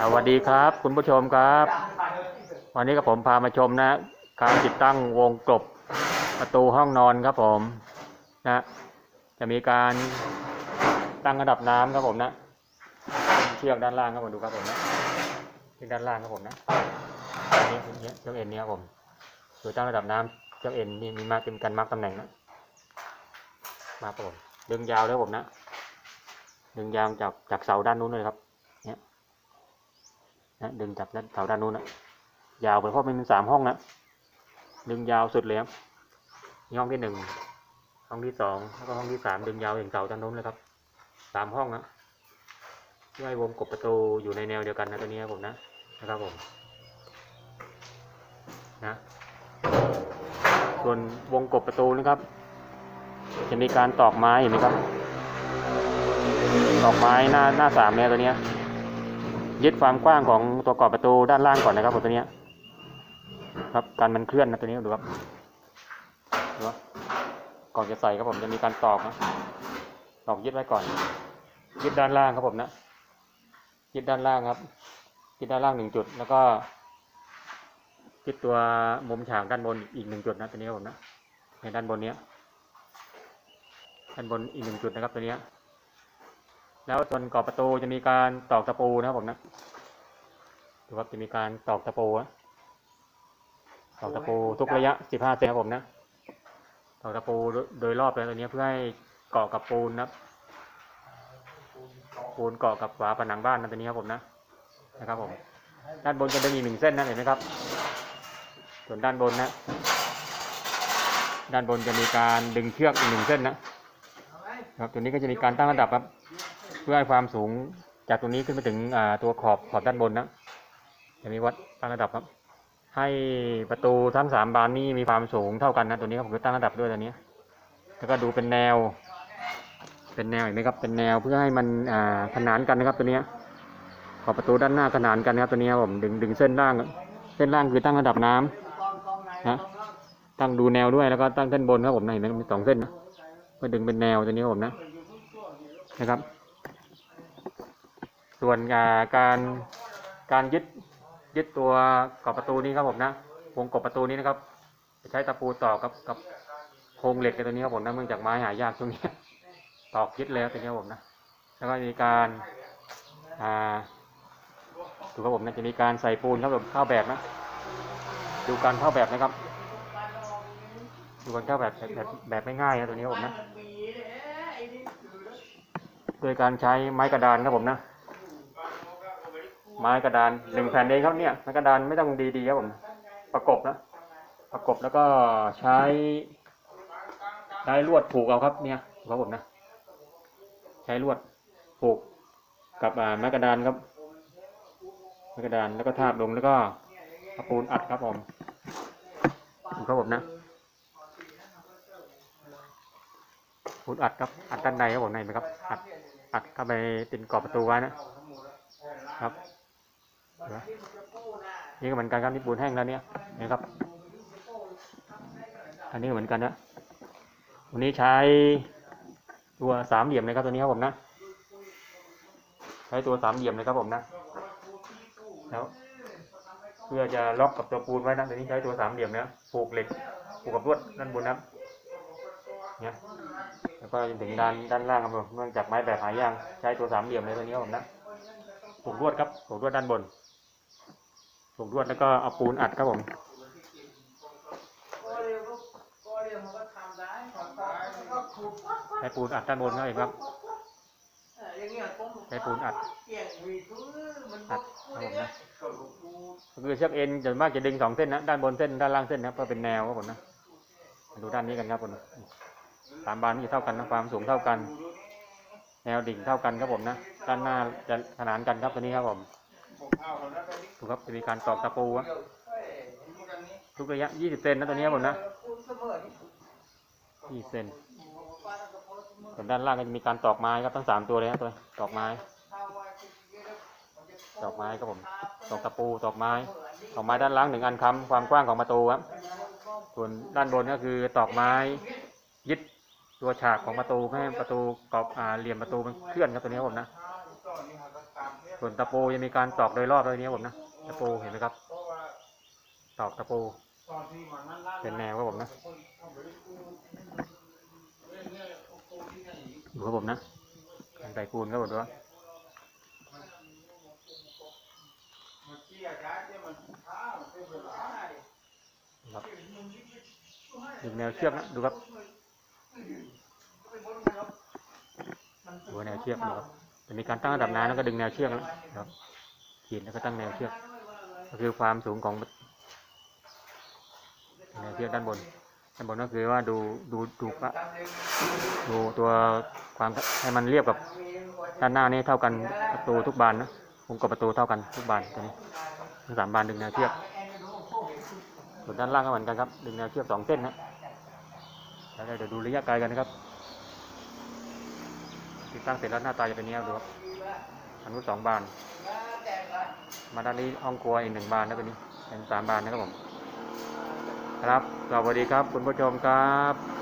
สวัสดีครับ คุณผู้ชมครับ วันนี้กับผมพามาชมนะการติดตั้งวงกลบประตูห้องนอนครับผมนะจะมีการตั้งระดับน้ำครับผมนะเชือกด้านล่างครับผมดูครับผมนะเชือกด้านล่างครับผมนะอันนี้เนี่ยเชือกเอ็นเนี่ยครับผมดูตั้งระดับน้ำเชือกเอ็นนี่มีมากเป็นการมาร์กตำแหน่งนะมาครับผมดึงยาวเลยครับผมนะดึงยาวจากจากเสาด้านนู้นเลยครับ นะดึงจากด้านเสาด้านนู้นนะยาวไปเพราะมันเป็นสามห้องนะดึงยาวสุดเลยครับห้องที่หนึ่งห้องที่สองแล้วก็ห้องที่สามดึงยาวถึงเสาด้านนู้นเลยครับสามห้องนะเพื่อให้วงกบประตูอยู่ในแนวเดียวกันนะตัวนี้ครับผมนะนะครับผมนะส่วนวงกบประตูนะครับ จะมีการตอกไม้เห็นไหมครับ ตอกไม้หน้าหน้าสามเนี่ยตัวเนี้ย ยึดความกว้างของตัวกรอบประตูด้านล่างก่อนนะครับผมตัวนี้ครับการมันเคลื่อนนะตัวนี้ดูครับดูว่าก่อนจะใส่ครับผมจะมีการตอกนะตอกยึดไว้ก่อน ยึดด้านล่างครับผมนะยึดด้านล่างครับยึดด้านล่างหนึ่งจุด แล้วก็ยึดตัวมุมฉากด้านบนอีกหนึ่งจุดนะตัวนี้ครับผมนะในด้านบนเนี้ยด้านบนอีกหนึ่งจุดนะครับตัวเนี้ย แล้วส่วนกรอบประตูจะมีการตอกตะปูนะครับผมนะดูครับจะมีการตอกตะปูนะตอกตะปูทุกระยะ 15 เซนครับผมนะตอกตะปูโดยรอบเลยตัวนี้เพื่อให้เกาะกับปูนนะปูนเกาะกับฝาผนังบ้านนะตัวนี้ครับผมนะนะครับผมด้านบนจะมีหนึ่งเส้นนะเห็นไหมครับ ส่วนด้านบนนะ ด้านบนจะมีการดึงเชือกอีกหนึ่งเส้นนะครับ ตัวนี้ก็จะมีการตั้งระดับครับ พื่อให้ความสูงจากตรงนี้ขึ้นไปถึงตัวขอบขอบด้านบนนะจะมีวัดตั้งระดับครับ ให้ประตูทั้งสามบานนี้มีความสูงเท่ากันนะ ตัวนี้ครับผมก็ตั้งระดับด้วยตัวนี้ แล้วก็ดูเป็นแนว เป็นแนวเห็นไหมครับ เป็นแนวเพื่อให้มันขนานกันนะครับตัวนี้ขอบประตูด้านหน้าขนานกันนะครับตัวนี้ครับผมดึงดึงเส้นล่าง เส้นล่างคือตั้งระดับน้ำนะตั้งดูแนวด้วยแล้วก็ตั้งเส้นบนครับผมนะเห็นไหมมีสองเส้นนะเพื่อดึงเป็นแนวตัวนี้ครับผมนะนะครับ ส่วนอ่าการการยึดยึดตัวกรอบประตูนี้ครับผมนะวงกบประตูนี้นะครับใช้ตะปูตอกกับกับโครงเหล็กในตัวนี้ครับผมนะเนื่องจากไม้หายากช่วงนี้ตอกยึดเลยครับตัวนี้ครับผมนะแล้วก็มีการอ่าดูครับผมนะจะมีการใส่ปูนครับผมเข้าแบบนะ ดูการเข้าแบบนะครับดูการเข้าแบบแบบแบบแบบไม่ง่ายนะตัวนี้ครับผมนะโดยการใช้ไม้กระดานครับผมนะ ไม้กระดานหนึ่งแผ่นเองครับเนี่ยไม้กระดานไม่ต้องดีๆครับผมประกบนะประกบแล้วก็ใช้ ใช้ลวดผูกเอาครับเนี่ยครับผมนะ ใช้ลวดผูกกับไม้กระดานครับไม้กระดานแล้วก็ทาบลงแล้วก็ปูนอัดครับผมดูครับผมนะปูนอัดครับอัดด้านในครับผมในไหมครับอัดอัดเข้าไปเป็นกรอบประตูไว้นะครับ นี่ก็เหมือนกันครับนี่ปูนแห้งแล้วเนี่ยนะครับ อันนี้ก็เหมือนกันนะวันนี้ใช้ตัวสามเหลี่ยมเลยครับตัวนี้ครับผมนะ ใช้ตัวสามเหลี่ยมเลยครับผมนะแล้วเพื่อจะล็อกกับตัวปูนไว้นะตัวนี้ใช้ตัวสามเหลี่ยมนะผูกเหล็กผูกกับลวดด้านบนนะเนี่ยแล้วก็จนถึงด้านด้านล่างครับผมเนื่องจากไม้แบบหายากใช้ตัวสามเหลี่ยมเลยตัวนี้ครับผมนะผูกลวดครับผูกลวดด้านบน ผูกลวดแล้วก็เอาปูนอัดครับผมใช้ปูนอัดด้านบนครับเองครับใช้ปูนอัดอัดครับผมนะก็คือเชือกเอ็นส่วนมากจะดึงสองเส้นนะด้านบนเส้นด้านล่างเส้นนะครับเพื่อเป็นแนวครับผมนะมาดูด้านนี้กันครับผมสามบานนี้จะเท่ากันนะความสูงเท่ากัน แนวดิ่งเท่ากันครับผมนะด้านหน้าจะขนานกันครับตัวนี้ครับผม ดูครับจะมีการตอกตะปูอะทุกระยะ 20 เซนนะตัวนี้ผมนะ20เซนส่วนด้านล่างก็จะมีการตอกไม้ครับทั้งสามตัวเลยนะตัวตอกไม้ ตอกไม้ครับผม ตอกตะปู ตอกไม้ ตอกไม้ด้านล่างหนึ่งอันค้ำความกว้างของประตูครับ ส่วนด้านบนก็คือตอกไม้ยึดตัวฉากของประตูให้ประตูกรอบเหลี่ยมประตูมันเคลื่อนครับตัวนี้ผมนะ ส่วนตะปูจะมีการตอกโดยรอบเลยนี้ผมนะตะปูเห็นไหมครับ ตอกตะปู เป็นแนวครับผมนะดูครับผมนะการใส่ปูนครับผมด้วยครับดึงแนวเชือกนะดูครับดูแนวเชือกดูครับ จะมีการตั้งระดับน้ำแล้วก็ดึงแนวเชือกนะครับขีดแล้วก็ตั้งแนวเชือกก็คือความสูงของแนวเชือกด้านบนด้านบนก็คือว่าดูดูดูปะดูตัวความให้มันเรียบกับด้านหน้านี้เท่ากันประตูทุกบานนะวงกบประตูเท่ากันทุกบานตัวนี้สามบานดึงแนวเชือกส่วนด้านล่างก็เหมือนกันครับ ดึงแนวเชือกสองเส้นนะแล้วเดี๋ยวดูระยะไกลกันนะครับ ติดตั้งเสร็จแล้วหน้าตาจะเป็นนี้ครับดูครับอันนู้นสองบาน มาด้านนี้ห้องครัวอีกหนึ่งบานแล้วตัวนี้เป็นสามบานนะครับผม ครับสวัสดีครับคุณผู้ชมครับ